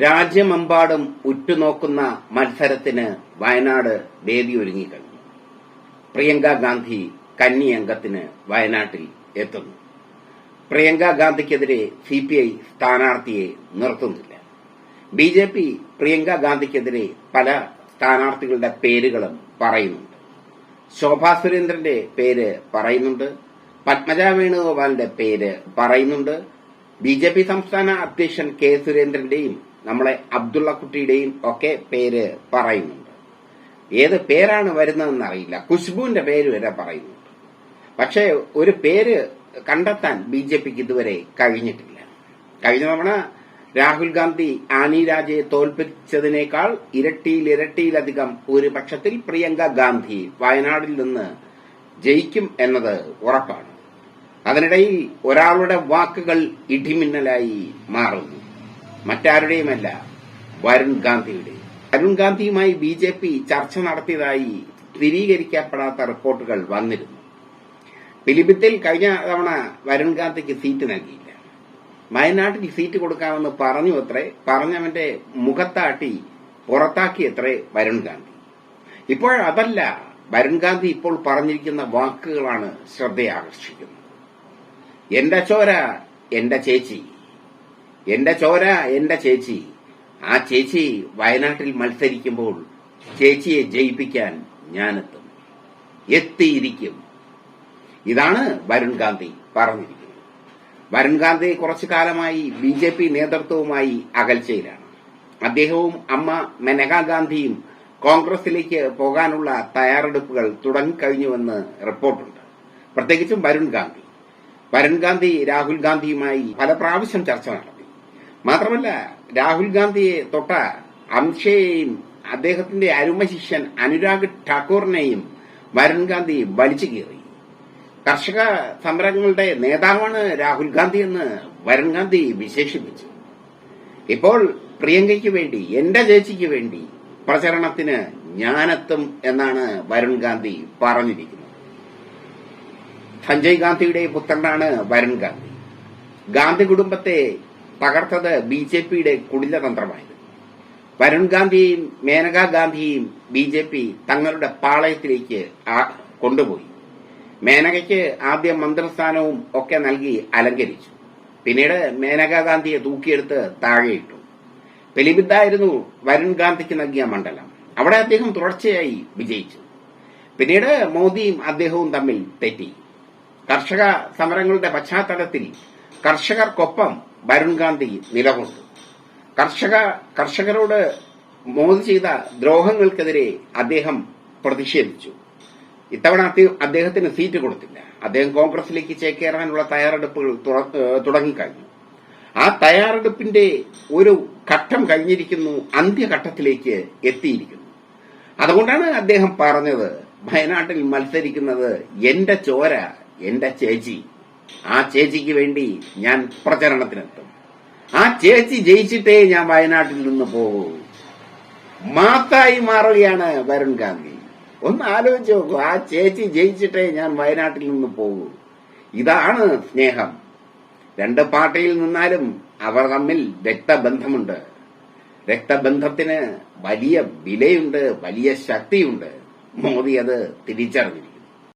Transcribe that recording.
രാജ്യമെമ്പാടും ഉറ്റുനോക്കുന്ന മത്സരത്തിന് വയനാട് വേദി ഒരുങ്ങിക്കഴിഞ്ഞു. പ്രിയങ്ക ഗാന്ധി കന്നി അംഗത്തിന് വയനാട്ടിൽ എത്തുന്നു. പ്രിയങ്ക ഗാന്ധിക്കെതിരെ സി പി ഐ സ്ഥാനാർത്ഥിയെ നിർത്തുന്നില്ല. ബി ജെ പി പ്രിയങ്ക ഗാന്ധിക്കെതിരെ പല സ്ഥാനാർത്ഥികളുടെ പേരുകളും പറയുന്നുണ്ട്. ശോഭാ സുരേന്ദ്രന്റെ പേര് പറയുന്നുണ്ട്. പത്മജ വേണുഗോപാലിന്റെ പേര് പറയുന്നുണ്ട്. ബി ജെ പി സംസ്ഥാന അധ്യക്ഷൻ കെ സുരേന്ദ്രന്റെയും നമ്മളെ അബ്ദുള്ള കുട്ടിയുടെയും ഒക്കെ പേര് പറയുന്നുണ്ട്. ഏത് പേരാണ് വരുന്നതെന്ന് അറിയില്ല. ഖുശ്ബുവിന്റെ പേര് വരെ പറയുന്നുണ്ട്. പക്ഷേ ഒരു പേര് കണ്ടെത്താൻ ബി ജെ പിക്ക് ഇതുവരെ കഴിഞ്ഞിട്ടില്ല. കഴിഞ്ഞ തവണ രാഹുൽ ഗാന്ധി ആനി രാജയെ തോൽപ്പിച്ചതിനേക്കാൾ ഇരട്ടിയിൽ ഇരട്ടിയിലധികം പക്ഷത്തിൽ പ്രിയങ്ക ഗാന്ധി വയനാടിൽ നിന്ന് ജയിക്കും എന്നത് ഉറപ്പാണ്. അതിനിടയിൽ ഒരാളുടെ വാക്കുകൾ ഇടിമിന്നലായി മാറുന്നു. മറ്റാരുടെയുമല്ല. വരുൺ ഗാന്ധിയുടെ. വരുൺ ഗാന്ധിയുമായി ബി ജെ പി ചർച്ച നടത്തിയതായി സ്ഥിരീകരിക്കപ്പെടാത്ത റിപ്പോർട്ടുകൾ വന്നിരുന്നു. പിലിഭിത്തിൽ കഴിഞ്ഞ തവണ വരുൺ ഗാന്ധിക്ക് സീറ്റ് നൽകിയില്ല. വയനാട്ടിൽ സീറ്റ് കൊടുക്കാമെന്ന് പറഞ്ഞു അത്രേ പറഞ്ഞവന്റെ മുഖത്താട്ടി പുറത്താക്കിയത്രേ വരുൺ ഗാന്ധി. ഇപ്പോഴതല്ല വരുൺ ഗാന്ധി ഇപ്പോൾ പറഞ്ഞിരിക്കുന്ന വാക്കുകളാണ് ശ്രദ്ധയാകർഷിക്കുന്നത്. എന്റെ ചോര എന്റെ ചേച്ചി എന്റെ ചോര എന്റെ ചേച്ചി. ആ ചേച്ചി വയനാട്ടിൽ മത്സരിക്കുമ്പോൾ ചേച്ചിയെ ജയിപ്പിക്കാൻ ഞാനെത്തും. എത്തിയിരിക്കും. ഇതാണ് വരുൺ ഗാന്ധി പറഞ്ഞിരിക്കുന്നത്. വരുൺ ഗാന്ധി കുറച്ചു കാലമായി ബി ജെ പി നേതൃത്വവുമായി അകൽച്ചയിലാണ്. അദ്ദേഹവും അമ്മ മെനകാ ഗാന്ധിയും കോൺഗ്രസിലേക്ക് പോകാനുള്ള തയ്യാറെടുപ്പുകൾ തുടങ്ങിക്കഴിഞ്ഞുവെന്ന് റിപ്പോർട്ടുണ്ട്. പ്രത്യേകിച്ചും വരുൺ ഗാന്ധി. വരുൺ ഗാന്ധി രാഹുൽ ഗാന്ധിയുമായി പല പ്രാവശ്യം ചർച്ച നടത്തി. മാത്രമല്ല രാഹുൽ ഗാന്ധിയെ തൊട്ട അംഷയെയും അദ്ദേഹത്തിന്റെ അരുമ ശിഷ്യൻ അനുരാഗ് ഠാക്കൂറിനെയും വരുൺ ഗാന്ധി വലിച്ചു കീറി. കർഷക സമരങ്ങളുടെ നേതാവാണ് രാഹുൽ ഗാന്ധി എന്ന് വരുൺ ഗാന്ധി വിശേഷിപ്പിച്ചു. ഇപ്പോൾ പ്രിയങ്കയ്ക്ക് വേണ്ടി എന്റെ ചേച്ചിക്ക് വേണ്ടി പ്രചരണത്തിന് ഞാനെത്തും എന്നാണ് വരുൺ ഗാന്ധി പറഞ്ഞിരിക്കുന്നത്. സഞ്ജയ് ഗാന്ധിയുടെ പുത്രനാണ് വരുൺ ഗാന്ധി. ഗാന്ധി കുടുംബത്തെ തകർത്തത് ബി ജെ പിയുടെ കുടിലതന്ത്രമായിരുന്നു വരുൺ ഗാന്ധിയും മേനകാ ഗാന്ധിയും ബി ജെ പി തങ്ങളുടെ പാളയത്തിലേക്ക് കൊണ്ടുപോയി. മേനകയ്ക്ക് ആദ്യം മന്ത്രിസ്ഥാനവും ഒക്കെ നൽകി അലങ്കരിച്ചു. പിന്നീട് മേനകാ ഗാന്ധിയെ തൂക്കിയെടുത്ത് താഴെയിട്ടു. പെലിബിദ്ദായിരുന്നു വരുൺ ഗാന്ധിക്ക് നൽകിയ മണ്ഡലം. അവിടെ അദ്ദേഹം തുടർച്ചയായി വിജയിച്ചു. പിന്നീട് മോദിയും അദ്ദേഹവും തമ്മിൽ തെറ്റി. കർഷക സമരങ്ങളുടെ പശ്ചാത്തലത്തിൽ കർഷകർക്കൊപ്പം വരുൺ ഗാന്ധി നിലകൊണ്ടു. കർഷക കർഷകരോട് മോദി ചെയ്ത ദ്രോഹങ്ങൾക്കെതിരെ അദ്ദേഹം പ്രതിഷേധിച്ചു. ഇത്തവണ അദ്ദേഹത്തിന് സീറ്റ് കൊടുത്തില്ല. അദ്ദേഹം കോൺഗ്രസിലേക്ക് ചേക്കേറാനുള്ള തയ്യാറെടുപ്പുകൾ തുടങ്ങിക്കഴിഞ്ഞു. ആ തയ്യാറെടുപ്പിന്റെ ഒരു ഘട്ടം കഴിഞ്ഞിരിക്കുന്നു അന്ത്യഘട്ടത്തിലേക്ക് എത്തിയിരിക്കുന്നു. അതുകൊണ്ടാണ് അദ്ദേഹം പറഞ്ഞത് വയനാട്ടിൽ മത്സരിക്കുന്നത് എന്റെ ചോര എന്റെ ചേച്ചി. ആ ചേച്ചിക്ക് വേണ്ടി ഞാൻ പ്രചരണത്തിനെത്തും. ആ ചേച്ചി ജയിച്ചിട്ടേ ഞാൻ വയനാട്ടിൽ നിന്ന് പോകൂ. മാത്തായി മാറുകയാണ് വരുൺ ഗാന്ധി. ഒന്ന് ആലോചിച്ച് നോക്കൂ ആ ചേച്ചി ജയിച്ചിട്ടേ ഞാൻ വയനാട്ടിൽ നിന്ന് പോകൂ. ഇതാണ് സ്നേഹം. രണ്ട് പാർട്ടിയിൽ നിന്നാലും അവർ തമ്മിൽ രക്തബന്ധമുണ്ട്. രക്തബന്ധത്തിന് വലിയ വിലയുണ്ട് വലിയ ശക്തിയുണ്ട്. മോദി അത് തിരിച്ചറിഞ്ഞിരിക്കുന്നു.